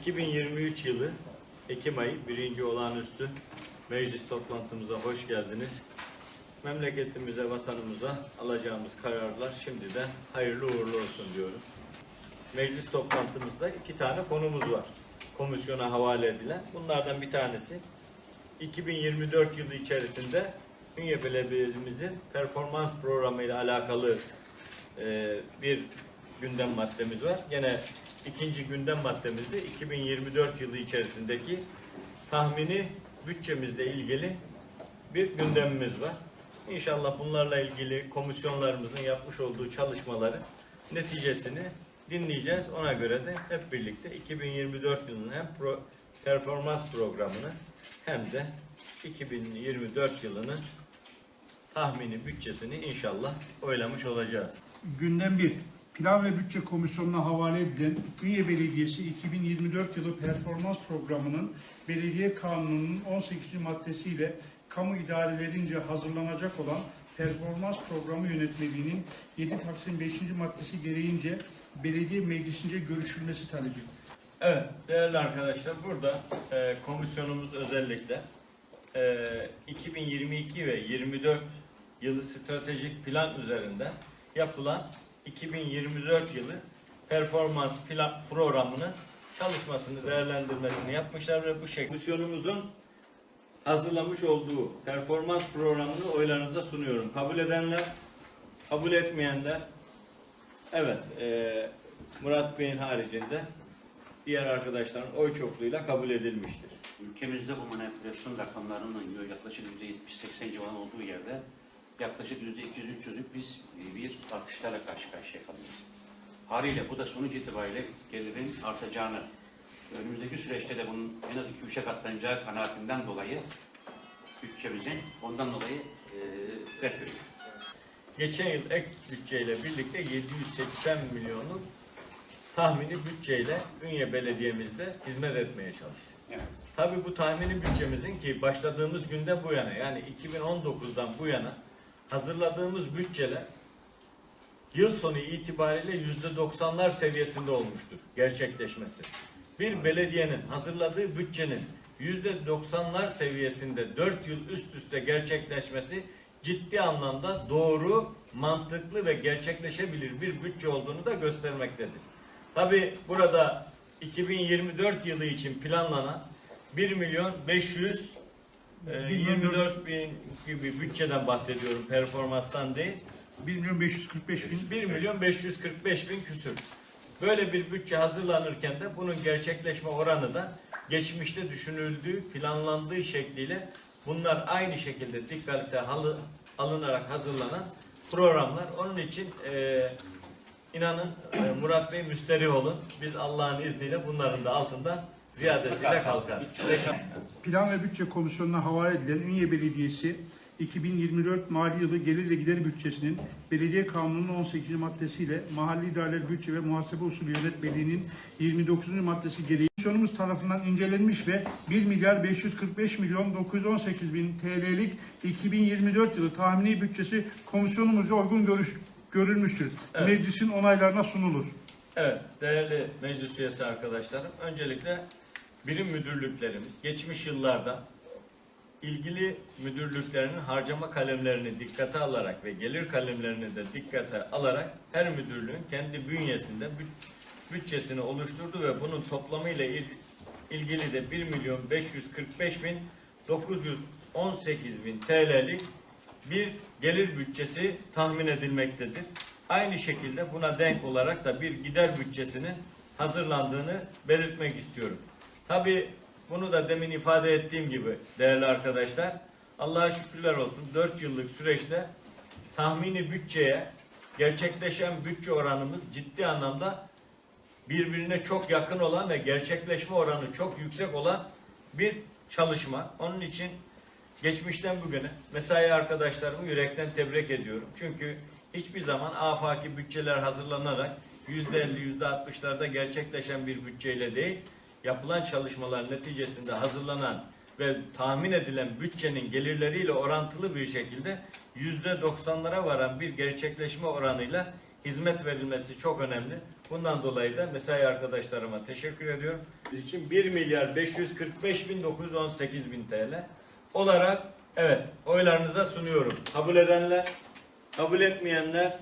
2023 yılı Ekim ayı birinci olağanüstü meclis toplantımıza hoş geldiniz. Memleketimize, vatanımıza alacağımız kararlar şimdiden hayırlı uğurlu olsun diyorum. Meclis toplantımızda iki tane konumuz var. Komisyona havale edilen. Bunlardan bir tanesi 2024 yılı içerisinde Ünye Belediye'mizin performans programı ile alakalı e, bir gündem maddemiz var. Yine ikinci gündem maddemizde 2024 yılı içerisindeki tahmini bütçemizle ilgili bir gündemimiz var. İnşallah bunlarla ilgili komisyonlarımızın yapmış olduğu çalışmaları neticesini dinleyeceğiz. Ona göre de hep birlikte 2024 yılının hem pro- performans programını hem de 2024 yılının tahmini bütçesini inşallah oylamış olacağız. Gündem 1. Plan ve Bütçe Komisyonu'na havale edilen Ünye Belediyesi 2024 yılı performans programının Belediye Kanunu'nun 18. maddesiyle kamu idarelerince hazırlanacak olan performans programı yönetmeliğinin 7 Taksim 5. maddesi gereğince belediye meclisince görüşülmesi talebi. Evet değerli arkadaşlar burada e, komisyonumuz özellikle e, 2022 ve 24 yılı stratejik plan üzerinde yapılan 2024 yılı performans plan programının çalışmasını değerlendirmesini yapmışlar ve bu şekilde komisyonumuzun hazırlamış olduğu performans programını oylarınıza sunuyorum. Kabul edenler, kabul etmeyenler evet e, Murat Bey'in haricinde diğer arkadaşların oy çokluğuyla kabul edilmiştir. Ülkemizde bu manipülasyon rakamlarının yaklaşık %70-80 civarı olduğu yerde yaklaşık %200-300'lük biz bir artışlarla karşı karşıya kalıyoruz. Haliyle bu da sonuç itibariyle gelirin artacağını, önümüzdeki süreçte de bunun en az 2-3'e katlanacağı kanaatinden dolayı bütçemizin ondan dolayı e. Geçen yıl ek bütçeyle birlikte 780 milyonluk tahmini bütçeyle Ünye Belediye'mizde hizmet etmeye çalıştık. Evet. Tabii bu tahmini bütçemizin ki başladığımız günde bu yana yani 2019'dan bu yana hazırladığımız bütçeler yıl sonu itibariyle %90'lar seviyesinde olmuştur gerçekleşmesi. Bir belediyenin hazırladığı bütçenin %90'lar seviyesinde 4 yıl üst üste gerçekleşmesi ciddi anlamda doğru, mantıklı ve gerçekleşebilir bir bütçe olduğunu da göstermektedir. Tabi burada 2024 yılı için planlanan 1 milyon 500 e, 24 bin gibi bütçeden bahsediyorum performanstan değil. 1 milyon 545 bin. 1 milyon 545 bin küsür. Böyle bir bütçe hazırlanırken de bunun gerçekleşme oranı da geçmişte düşünüldüğü, planlandığı şekliyle bunlar aynı şekilde dikkate alınarak hazırlanan programlar. Onun için e, inanın e, Murat Bey müsterih olun. Biz Allah'ın izniyle bunların da altından ziyadesiyle kalkarız. Plan ve Bütçe Komisyonu'na havale edilen Ünye Belediyesi 2024 mali yılı gelir ve gider bütçesinin Belediye Kanunu'nun 18. maddesiyle Mahalli İdareler Bütçe ve Muhasebe Usulü Yönetmeliğinin 29. maddesi gereği komisyonumuz tarafından incelenmiş ve 1 milyar 545 milyon 918 bin TL'lik 2024 yılı tahmini bütçesi komisyonumuzca uygun görüş, görülmüştür. Evet. Meclisin onaylarına sunulur. Evet, değerli meclis üyesi arkadaşlarım. Öncelikle birim müdürlüklerimiz geçmiş yıllarda ilgili müdürlüklerinin harcama kalemlerini dikkate alarak ve gelir kalemlerini de dikkate alarak her müdürlüğün kendi bünyesinde büt- bütçesini oluşturdu ve bunun toplamıyla il- ilgili de 1 milyon 545 bin 918 bin TL'lik bir gelir bütçesi tahmin edilmektedir. Aynı şekilde buna denk olarak da bir gider bütçesinin hazırlandığını belirtmek istiyorum. Tabi bunu da demin ifade ettiğim gibi değerli arkadaşlar Allah'a şükürler olsun 4 yıllık süreçte tahmini bütçeye gerçekleşen bütçe oranımız ciddi anlamda birbirine çok yakın olan ve gerçekleşme oranı çok yüksek olan bir çalışma. Onun için geçmişten bugüne mesai arkadaşlarımı yürekten tebrik ediyorum. Çünkü hiçbir zaman afaki bütçeler hazırlanarak %50, %60'larda gerçekleşen bir bütçeyle değil, yapılan çalışmalar neticesinde hazırlanan ve tahmin edilen bütçenin gelirleriyle orantılı bir şekilde %90'lara varan bir gerçekleşme oranıyla hizmet verilmesi çok önemli. Bundan dolayı da mesai arkadaşlarıma teşekkür ediyorum. Biz için 1 milyar 545 bin 918 bin TL olarak evet oylarınıza sunuyorum. Kabul edenler, kabul etmeyenler